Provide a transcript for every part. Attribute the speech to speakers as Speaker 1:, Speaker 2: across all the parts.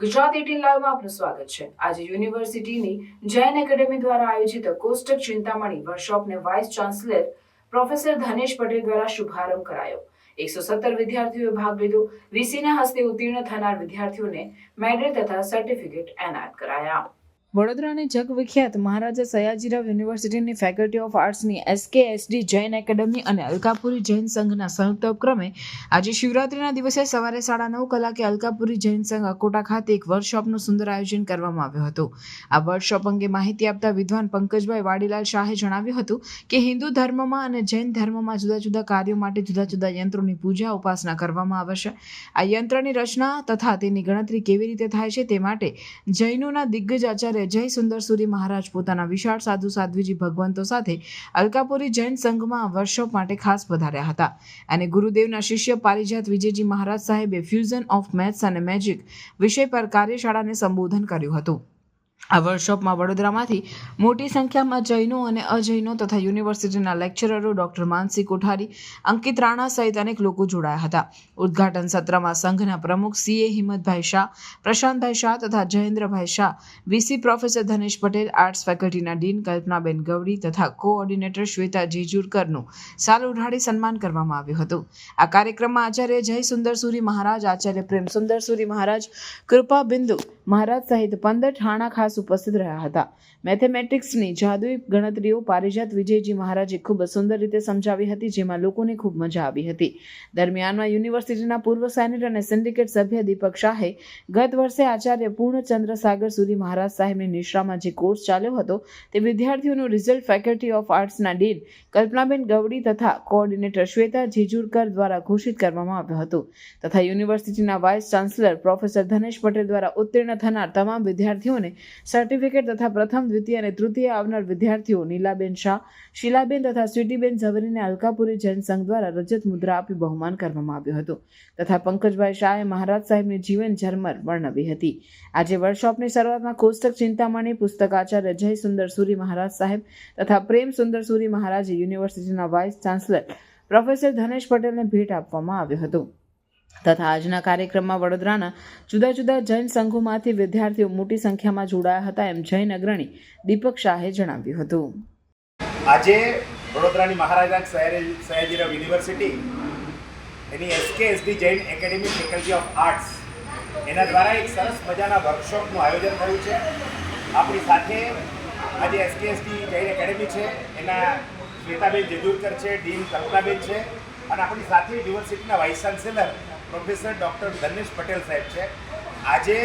Speaker 1: Gujarat eighteen લાઈવમાં આપનું સ્વાગત છે. આજે યુનિવર્સિટીની જૈન એકેડેમી દ્વારા આયોજિત કોષ્ટક Chintamani વર્કશોપને vice chancellor professor Dhanesh Patel દ્વારા શુભારંભ કરાયો. એકસો સત્તર વિદ્યાર્થીઓએ ભાગ લીધો. વીસીના હસ્તે ઉત્તીર્ણ થનાર વિદ્યાર્થીઓને મેડલ તથા સર્ટિફિકેટ એનાયત કરાયા. વડોદરાની જગવિખ્યાત મહારાજા સયાજીરાવ યુનિવર્સિટીની ફેકલ્ટી ઓફ આર્ટ્સની એસકેએસડી જૈન એકેડમી અને અલકાપુરી જૈન સંઘના સંયુક્ત ઉપક્રમે આજે શિવરાત્રીના દિવસે સવારે સાડા નવ કલાકે અલકાપુરી જૈન સંઘ અકોટા ખાતે એક વર્કશોપનું સુંદર આયોજન કરવામાં આવ્યું હતું. આ વર્કશોપ અંગે માહિતી આપતા વિદ્વાન પંકજભાઈ વાડીલાલ શાહે જણાવ્યું હતું કે હિન્દુ ધર્મમાં અને જૈન ધર્મમાં જુદા જુદા કાર્યો માટે જુદા જુદા યંત્રોની પૂજા ઉપાસના કરવામાં આવે છે. આ યંત્રની રચના તથા તેની ગણતરી કેવી રીતે થાય છે તે માટે જૈનોના દિગ્ગજ આચાર્ય જય સુંદરસુરી મહારાજ પોતાના વિશાળ સાધુ સાધ્વીજી ભગવંતો સાથે અલકાપુરી જૈન સંઘમાં વર્ષો માટે ખાસ પધાર્યા હતા. અને ગુરુદેવના શિષ્ય પારિજાત વિજયજી મહારાજ સાહેબે ફ્યુઝન ઓફ મેથ્સ અને મેજિક વિષય પર કાર્યશાળાને સંબોધન કર્યું હતું. આ વર્કશોપમાં વડોદરામાંથી મોટી સંખ્યામાં જૈનો અને અજૈનો તથા યુનિવર્સિટીના લેક્ચરરો ડોક્ટર માનસી કોઠારી, અંકિત રાણા સહિત અનેક લોકો જોડાયા હતા. ઉદ્ઘાટન સત્રમાં સંઘના પ્રમુખ સીએ હિંમતભાઈ શાહ, પ્રશાંતભાઈ શાહ તથા Jayendrabhai Shah VC professor Dhanesh Patel arts ફેકલ્ટીના dean Kalpanaben Gavdi તથા કોઓર્ડિનેટર શ્વેતા જેજુરકરનું સાલ ઉઢાડી સન્માન કરવામાં આવ્યું હતું. આ કાર્યક્રમમાં આચાર્ય જય સુંદરસુરી મહારાજ, આચાર્ય પ્રેમ સુંદરસુરી મહારાજ કૃપા બિંદુ મહારાજ સહિત પંદર ઠાણા ખાસ ઉપસ્થિત રહ્યા હતા. મેથેમેટિક્સની જાદુઈ ગણતરીઓ પારિજાત વિજયજી મહારાજે ખૂબ સુંદર રીતે સમજાવી હતી, જેમાં લોકોને ખૂબ મજા આવી હતી. દરમિયાનમાં યુનિવર્સિટીના પૂર્વ સેનેટ અને સિન્ડિકેટ સભ્ય દીપક શાહે ગત વર્ષે આચાર્ય પૂર્ણચંદ્ર સાગર સુરી મહારાજ સાહેબની નિશ્રામાં જે કોર્સ ચાલ્યો હતો, તે વિદ્યાર્થીઓનું રિઝલ્ટ ફેકલ્ટી ઓફ આર્ટ્સના ડીન કલ્પનાબેન ગવડી તથા કોઓર્ડિનેટર શ્વેતા જીજુરકર દ્વારા ઘોષિત કરવામાં આવ્યો હતો. તથા યુનિવર્સિટીના vice chancellor professor Dhanesh Patel દ્વારા ઉત્તીર્ણ થનાર તમામ વિદ્યાર્થીઓને સર્ટિફિકેટ તથા પ્રથમ, દ્વિતીય અને તૃતીય આવનાર વિદ્યાર્થીઓ નીલાબેન શાહ, શીલાબેન તથા સ્વીટીબેન ઝવરીને અલકાપુરી જૈન સંઘ દ્વારા રજત મુદ્રા આપી બહુમાન કરવામાં આવ્યું હતું તથા પંકજભાઈ શાહે મહારાજ સાહેબની જીવન ઝરમર વર્ણવી હતી. આજે વર્કશોપની શરૂઆતમાં કોષ્ટક ચિંતામણી, પુસ્તક આચાર્ય જય સુંદર સુરી મહારાજ સાહેબ તથા પ્રેમ સુંદર સુરી મહારાજે યુનિવર્સિટીના વાઇસ ચાન્સલર પ્રોફેસર ધનેશ પટેલને ભેટ આપવામાં આવ્યું હતું. તથા આજના કાર્યક્રમમાં વડોદરાના જુદા જુદા જૈન સંઘોમાંથી વિદ્યાર્થીઓ મોટી સંખ્યામાં જોડાયા હતા એમ જૈન અગ્રણી દીપક શાહે જણાવ્યું હતું.
Speaker 2: આજે વડોદરાની Maharaja Sayaji Sayajirao university, any SKSD Jain academy faculty of arts, એના દ્વારા એક સરસ મજાના વર્કશોપનું આયોજન થયું છે. આપણી સાથે આજે એસકેએસડી જૈન એકેડેમી છે, એના શ્વેતાબેન જેજુરકર છે, ડીન કલ્પનાબેન છે, અને આપણી સાથે યુનિવર્સિટીના vice chancellor professor doctor Dhanesh Patel સાહેબ છે. આજે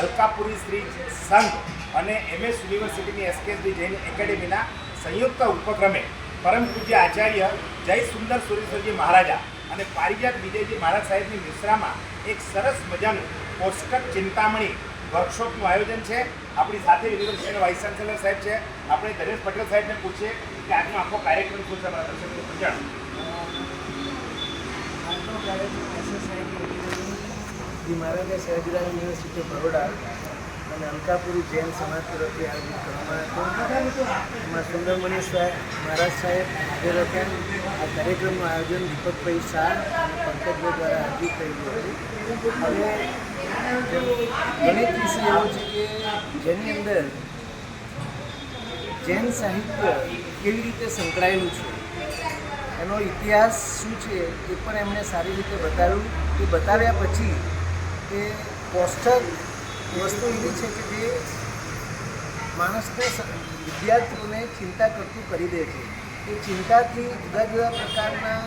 Speaker 2: અલકાપુરી શ્રી સંઘ અને એમએસ યુનિવર્સિટીની એસકેએસડી જૈન એકેડેમીના સંયુક્ત ઉપક્રમે પરમ પૂજ્ય આચાર્ય જય સુંદર સુરેશ્વરજી મહારાજા અને પારિજાત વિજયજી મહારાજ સાહેબની મિશ્રામાં એક સરસ મજાનું કોષ્ટક ચિંતામણી વર્કશોપનું આયોજન છે. આપણી સાથે યુનિવર્સિટીના વાઇસ ચાન્સેલર સાહેબ છે. આપણે ધનેશ પટેલ સાહેબને પૂછીએ કે આજનો આખો કાર્યક્રમ શું છે? અમારા દર્શકોને સમજાવો.
Speaker 3: એકેડમી મહારાજા સયાજીરાવ યુનિવર્સિટી બરોડા અને અંકાપુરી જૈન સમાજ તરફથી આયોજિત કરવામાં હતો. એમાં સુંદરમણી સાહેબ, મહારાજ સાહેબ, જે આ કાર્યક્રમનું આયોજન દીપકભાઈ શાહ અને પંકજભાઈ દ્વારા આયોજિત થયેલું હતું. અને ગણિત વિષય એવો છે કે જેની અંદર જૈન સાહિત્ય કેવી રીતે સંકળાયેલું છે? એનો ઇતિહાસ શું છે એ પણ એમણે સારી રીતે બતાવ્યું. એ બતાવ્યા પછી કે પોસ્ટર વસ્તુ એવી છે કે જે માણસને વિદ્યાર્થીઓને ચિંતા કરતું કરી દે છે. એ ચિંતાથી જુદા જુદા પ્રકારના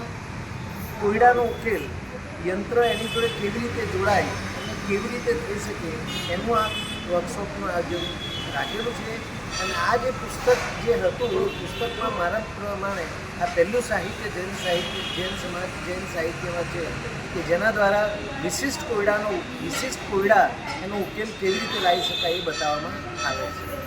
Speaker 3: કોયડાનો ઉકેલ, યંત્ર એની જોડે કેવી રીતે જોડાય અને કેવી રીતે થઈ શકે, એનું આ વર્કશોપનું આયોજન રાખેલું છે. અને આ જે પુસ્તક જે હતું પુસ્તકમાં મારા પ્રમાણે આ પહેલું સાહિત્ય જૈન સાહિત્ય, જૈન સમાજ, જૈન સાહિત્યમાં છે કે જેના દ્વારા વિશિષ્ટ કોયડાનો, વિશિષ્ટ કોયડા એનો ઉકેલ કેવી રીતે લાવી શકાય એ બતાવવામાં આવે છે.